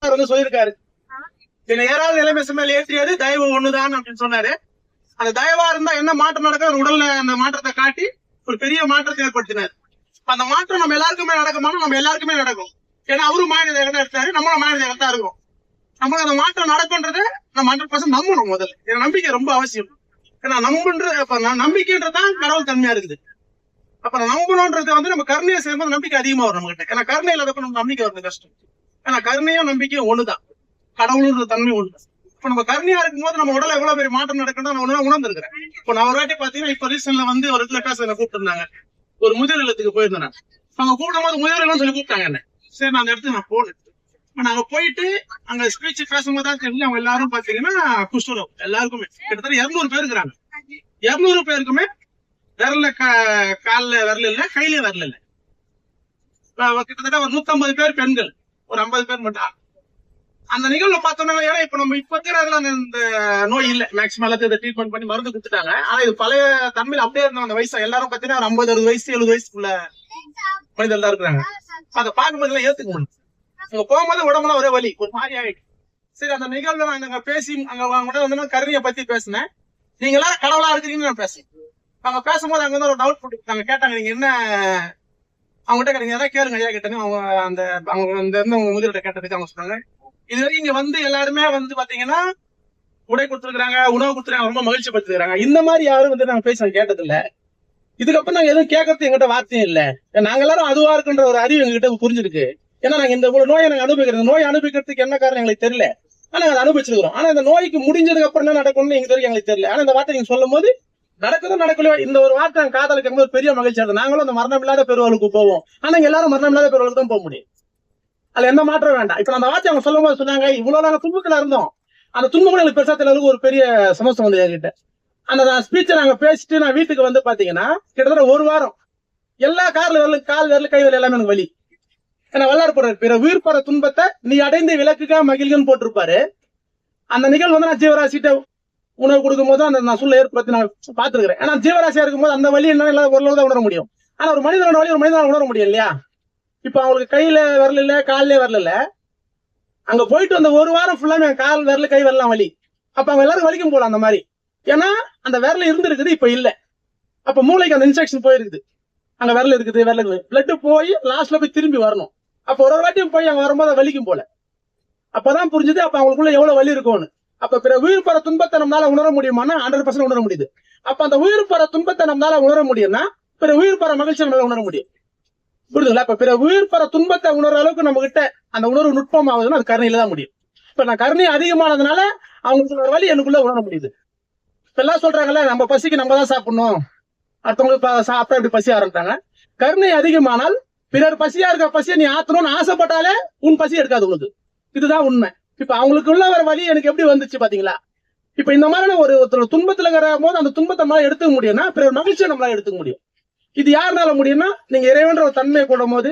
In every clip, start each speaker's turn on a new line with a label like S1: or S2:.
S1: வந்து சொல்லியிருக்காரு. என்னை ஏறாவது நிலைமை மேல் ஏற்றியது தயவு ஒண்ணுதான் அப்படின்னு சொன்னாரு. அந்த தயவா இருந்தா என்ன மாற்றம் நடக்கும் அவர் உடல்ல அந்த மாற்றத்தை காட்டி ஒரு பெரிய மாற்றத்தை ஏற்படுத்தினார். அந்த மாற்றம் நம்ம எல்லாருக்குமே நடக்குமானா நம்ம எல்லாருக்குமே நடக்கும். ஏன்னா அவரும் மாநில தேகத்தை எடுத்தாரு நம்மளும் மாநில தேகத்தா இருக்கும். நமக்கு அந்த மாற்றம் நடக்கும்ன்றத நம்ம ஹண்ட்ரட் பர்சன்ட் நம்பணும் முதல்ல. ஏன்னா நம்பிக்கை ரொம்ப அவசியம். ஏன்னா நம்புன்ற அப்ப ந- நம்பிக்கைன்றதுதான் கடவுள் தன்மையா இருக்குது. அப்ப நம்பணும்ன்றது வந்து நம்ம கருணையை செய்யும்போது நம்பிக்கை அதிகமா வரும் நம்ம கிட்ட ஏன்னா கருணை இல்லாதப்ப நம்ம நம்பிக்கை வருது கஷ்டம். ஏன்னா கருணையும் நம்பிக்கையும் ஒண்ணுதான். கடவுளுன்ற தன்மை ஒண்ணு இப்ப நம்ம கருணையா இருக்கும்போது நம்ம உடல எவ்வளவு பெரிய மாற்றம் நடக்கணும் நான் ஒண்ணு உணர்ந்திருக்கிறேன். இப்ப நான் ஒரு வாட்டி பாத்தீங்கன்னா இப்ப ரீசன்ல வந்து ஒரு இடத்துல காசு என்ன கூப்பிட்டு ஒரு முதிர் இல்லத்துக்கு போயிருந்தேன் அவங்க கூப்பிடும் போது முதிர் இல்லம்னு சொல்லி கூப்பிட்டாங்க என்ன. சரி நான் அந்த இடத்துக்கு நான் போனேன். அங்க நாங்க போயிட்டு அங்க ஸ்பீச் பேசும்போது தான் தெரிஞ்சு அவங்க எல்லாரும் பாத்தீங்கன்னா குஷ்டரோம் எல்லாருக்குமே. கிட்டத்தட்ட இருநூறு பேர் இருக்கிறாங்க. இருநூறு பேருக்குமே விரல கா- கால்ல விரல் இல்ல கையில விரல் இல்ல. கிட்டத்தட்ட ஒரு நூத்தம்பது பேர் பெண்கள். ஒரு ஐம்பது பேர் மட்டும். அந்த நிகழ்வு பார்த்தோம்னா ஏன்னா இப்ப நம்ம இப்ப இருக்கிறதுல அந்த இந்த நோய் இல்லை. மேக்ஸிமம் எல்லாத்தையும் இதை ட்ரீட்மெண்ட் பண்ணி மருந்து கொடுத்துட்டாங்க. ஆனா இது பழைய தமிழ் அப்படியே இருந்தோம் அந்த வயசு எல்லாரும் பாத்தீங்கன்னா ஒரு ஐம்பது அறுபது வயசு எழுபது வயசுக்குள்ள மனிதர்கள் தான் இருக்கிறாங்க. அதை பார்க்கும்போது எல்லாம் ஏத்துக்க முடியும் அங்க போகும்போது உடம்புல ஒரே வலி. ஒரு மாதிரி ஆயிடுச்சு. சரி அந்த நிகழ்வுல நான் அங்க பேசி அங்க அவங்க வந்து நான் கருணையை பத்தி பேசினேன். நீங்க எல்லாரும் கடவுளா இருக்கிறீங்கன்னு நான் பேசுறேன். அவங்க பேசும்போது அங்க வந்து ஒரு டவுட் போட்டுருக்காங்க கேட்டாங்க நீங்க என்ன அவங்ககிட்ட நீங்க எதாவது கேளுங்க ஐயா கிட்ட அவங்க அந்த அவங்க அந்த இருந்து அவங்க முதலிட்ட கேட்டதுக்கு அவங்க சொன்னாங்க. இது வரைக்கும் இங்க வந்து எல்லாருமே வந்து பாத்தீங்கன்னா உடை கொடுத்துருக்காங்க உணவு கொடுத்துருக்காங்க ரொம்ப மகிழ்ச்சி படுத்துக்கிறாங்க இந்த மாதிரி யாரும் வந்து நாங்க பேச கேட்டது இல்ல இதுக்கப்புறம் நாங்க எதுவும் கேட்கறது எங்கிட்ட வார்த்தையும் இல்ல. நாங்க எல்லாரும் அதுவா இருக்குன்ற ஒரு அறிவு எங்ககிட்ட புரிஞ்சிருக்கு. ஏன்னா நாங்க இந்த ஒரு நோயை நாங்க அனுபவிக்கிறது நோய் அனுபவிக்கிறதுக்கு என்ன காரணம் எங்களுக்கு தெரியல. ஆனா நாங்க அதை அனுபவிச்சிருக்கிறோம். ஆனா இந்த நோய்க்கு முடிஞ்சதுக்கு அப்புறம் என்ன நடக்கும்னு எங்களுக்கு வரைக்கும் எங்களுக்கு தெரியல. ஆனா இந்த வார்த்தை நீங்க சொல்லும் போது நடக்குதும் நடக்கல இந்த ஒரு வார்த்தை காதலுக்கு ஒரு பெரிய மகிழ்ச்சியா இருந்தது நாங்களும் அந்த மரணம் இல்லாத பெருவளுக்கு போவோம். ஆனா எல்லாரும் மரணம் இல்லாத பெருவாளுக்கு தான் போக முடியும். அதுல எந்த மாற்றம் வேண்டாம். இப்ப அந்த வார்த்தை அவங்க சொல்லும் போது சொன்னாங்க இவ்வளவு நாங்க துன்பத்துல இருந்தோம். அந்த துன்பம் எனக்கு பெருசா தெரியல ஒரு பெரிய சமஸ்தம் வந்து என்கிட்ட அந்த ஸ்பீச்சை நாங்க பேசிட்டு நான் வீட்டுக்கு வந்து பாத்தீங்கன்னா கிட்டத்தட்ட ஒரு வாரம் எல்லா கார்ல வரல கால் வரல கை வரல எல்லாமே எனக்கு வலி. ஏன்னா வல்லாறு போடுற பிற உயிர் போற துன்பத்தை நீ அடைந்து விளக்குக்கா மகிழ்கன்னு போட்டிருப்பாரு. அந்த நிகழ்வு வந்து நான் ஜீவராசிட்ட உணவு கொடுக்கும் போது அந்த நான் சொல்ல ஏற்படுத்தி நான் பாத்துருக்கிறேன் ஏன்னா ஜீவராசியா இருக்கும்போது அந்த வலி என்ன எல்லாம் ஓரளவு தான் உணர முடியும். ஆனா ஒரு மனிதனோட வழி ஒரு மனிதனால் உணர முடியும் இல்லையா? இப்ப அவங்களுக்கு கையில வரல இல்ல கால்ல வரல இல்ல. அங்க போயிட்டு வந்த ஒரு வாரம் ஃபுல்லாமே கால் விரல கை வரலாம் வலி. அப்ப அவங்க எல்லாரும் வலிக்கும் போல அந்த மாதிரி. ஏன்னா அந்த விரல இருந்திருக்குது இப்ப இல்ல. அப்ப மூளைக்கு அந்த இன்ஸ்ட்ரக்ஷன் போயிருக்குது. அங்க விரல் இருக்குது விரல் இருக்குது. பிளட் போய் லாஸ்ட்ல போய் திரும்பி வரணும். அப்ப ஒரு ஒரு வாட்டியும் போய் அங்க வரும்போது வலிக்கும் போல. அப்பதான் புரிஞ்சுது அப்ப அவங்களுக்குள்ள எவ்வளவு வலி இருக்கும்னு. அப்ப பிற உயிர் பர துன்பத்தை நம்மளால உணர முடியுமானா ஹண்ட்ரட் பர்சன்ட் உணர முடியுது. அப்ப அந்த உயிர் பர துன்பத்தை நம்மளால உணர முடியும்னா பிற உயிர் பர மகிழ்ச்சி நம்மளால உணர முடியும். புரியுதுங்களா இப்ப பிற உயிர் பர துன்பத்தை உணர அளவுக்கு நம்ம கிட்ட அந்த உணர்வு நுட்பம் ஆகுதுன்னா அது கருணையில தான் முடியும். இப்ப நான் கருணை அதிகமானதுனால அவங்களுக்கு ஒரு வழி எனக்குள்ள உணர முடியுது. இப்ப எல்லாம் சொல்றாங்கல்ல நம்ம பசிக்கு நம்ம தான் சாப்பிடணும். அடுத்தவங்களுக்கு சாப்பிட்டா இப்படி பசி ஆரம்பிட்டாங்க கருணை அதிகமானால் பிறர் பசியா இருக்க பசியை நீ ஆத்தணும்னு ஆசைப்பட்டாலே உன் பசி எடுக்காது உங்களுக்கு இதுதான் உண்மை. இப்ப அவங்களுக்கு உள்ள வர வழி எனக்கு எப்படி வந்துச்சு பாத்தீங்களா? இப்ப இந்த மாதிரியான ஒரு ஒருத்தர் துன்பத்துல இருக்கிற போது அந்த துன்பத்தை நம்மளால எடுத்துக்க முடியும்னா பிற மகிழ்ச்சியை நம்மளால எடுத்துக்க முடியும். இது யாருனால முடியும்னா நீங்க இறைவன்ற ஒரு தன்மையை கூடும் போது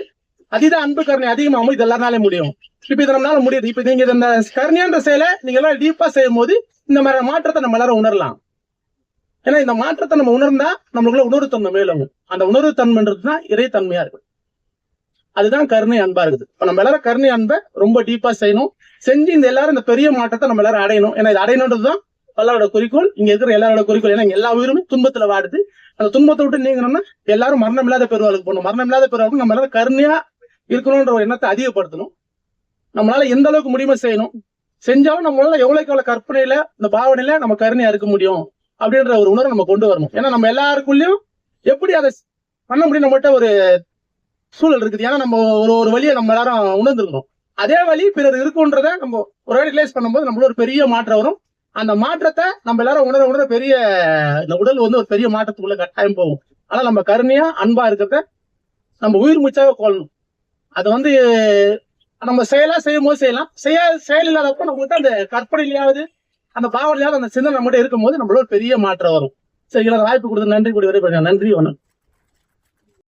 S1: அதுதான் அன்பு கருணை அதிகமாகும் இது எல்லாருனாலே முடியும். இப்ப இது நம்மளால முடியுது. இப்ப நீங்க இந்த கருணைன்ற செயலை நீங்க எல்லாம் டீப்பா செய்யும் போது இந்த மாதிரி மாற்றத்தை நம்ம எல்லாரும் உணரலாம். ஏன்னா இந்த மாற்றத்தை நம்ம உணர்ந்தா நம்மளுக்குள்ள உணர்வு தன்மை மேலும் அந்த உணர்வு தன்மைன்றது தான் இறைத்தன்மையா இருக்கும். அதுதான் கருணை அன்பா இருக்குது. இப்ப நம்ம எல்லாரும் கருணை அன்பை ரொம்ப டீப்பா செய்யணும். செஞ்சு இந்த எல்லாரும் இந்த பெரிய மாற்றத்தை நம்ம எல்லாரும் அடையணும். ஏன்னா இது அடையணுன்றதுதான் எல்லாரோட குறிக்கோள். இங்க இருக்கிற எல்லாரோட குறிக்கோள். ஏன்னா எல்லா உயிருமே துன்பத்துல வாடுது. அந்த துன்பத்தை விட்டு நீங்கணும்னா எல்லாரும் மரணம் இல்லாத பெருவாளுக்கு போகணும். மரணம் இல்லாத பெருவாளுக்கு நம்ம எல்லாரும் கருணையா இருக்கணும்ன்ற ஒரு எண்ணத்தை அதிகப்படுத்தணும். நம்மளால எந்த அளவுக்கு முடியுமோ செய்யணும். செஞ்சாலும் நம்மளால எவ்வளவுக்கு எவ்வளவு கற்பனையில இந்த பாவனையில நம்ம கருணையா இருக்க முடியும் அப்படின்ற ஒரு உணர்வு நம்ம கொண்டு வரணும். ஏன்னா நம்ம எல்லாருக்குள்ளயும் எப்படி அதை பண்ண முடியும் நம்மகிட்ட ஒரு சூழல் இருக்குது. ஏன்னா நம்ம ஒரு ஒரு வழியை நம்ம எல்லாரும் உணர்ந்துருக்கணும் அதே வழி பிறர் இருக்குன்றத நம்ம ஒரு வாட்டி பண்ணும்போது நம்மள ஒரு பெரிய மாற்றம் வரும். அந்த மாற்றத்தை நம்ம எல்லாரும் உணர உணர பெரிய இந்த உடல் வந்து ஒரு பெரிய மாற்றத்துக்குள்ள கட்டாயம் போகும். ஆனா நம்ம கருணையா அன்பா இருக்கிறத நம்ம உயிர் மூச்சாக கொள்ளணும். அது வந்து நம்ம செயலா செய்யும் போது செய்யலாம். செய்ய செயல் இல்லாதப்ப நம்மகிட்ட அந்த கற்பனையிலாவது அந்த பாவனையாவது அந்த சிந்தனை நம்மகிட்ட இருக்கும்போது நம்மளோட ஒரு பெரிய மாற்றம் வரும். சரிங்களா வாய்ப்பு கொடுத்து நன்றி. கூடி வரை நன்றி வணக்கம்.